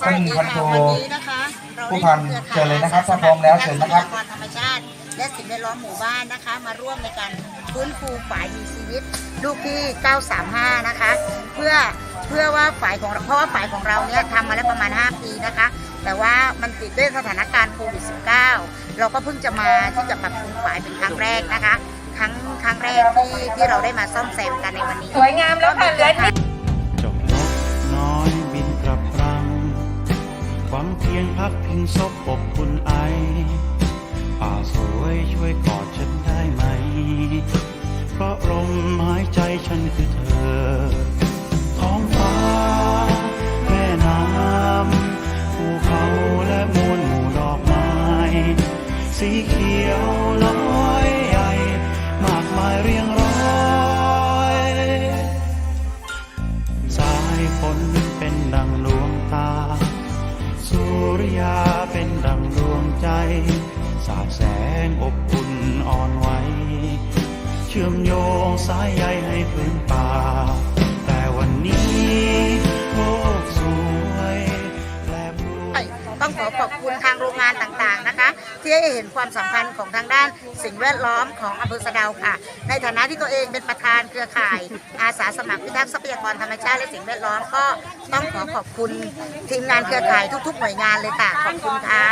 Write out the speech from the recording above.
ท่านพันโทวันนี้นะคะเราผู้ได้พันเครือข่ายเชิญเลยนะครับถ้าพร้อมแล้วเชิญนะครับทรัพยากรธรรมชาติ และสิ่งแวดล้อมหมู่บ้านนะคะ มาร่วมในการฟื้นฟูฝ่ายมีชีวิต ลูกที่ 935 นะคะ เพื่อเพื่อว่าฝ่ายของเราเพราะว่าฝ่ายของเราเนี่ยทำมาแล้วประมาณ 5 ปีนะคะ แต่ว่ามันติดด้วยสถานการณ์โควิด -19 เราก็เพิ่งจะมาที่จะปรับปรุงฝ่ายเป็นครั้งแรกนะคะ ครั้งครั้งแรกที่ที่เราได้มาซ่อมแซมกันในวันนี้ สวยงามแล้วค่ะเหลือ ยงพักพิงศพอบคุณไอ ป่าสวยช่วยกอดฉันได้ไหม เพราะลมหายใจฉันคือเธอ ท้องฟ้า แม่น้ำภูเขาและมวลหมู่ดอกไม้ สีเขียวน้อยใหญ่ มากมายเรียงร้อยสายฝนเป็นดังดวงตา ริยาเป็นดังดวงใจ สาดแสงอบอุ่นอ่อนไหว เชื่อมโยงสายใยให้พื้น อขอบคุณทางโรงงานต่างๆนะคะ ที่ให้เห็นความสำคัญของทางด้านสิ่งแวดล้อมของอำเภอสะเดาค่ะ ในฐานะที่ตัวเองเป็นประธานเครือข่าย อาสาสมัครพิทักษ์ทรัพยากรธรรมชาติและสิ่งแวดล้อมก็ต้องขอขอบคุณทีมงานเครือข่ายทุก ๆ หน่วยงานเลยค่ะขอบคุณค่ะ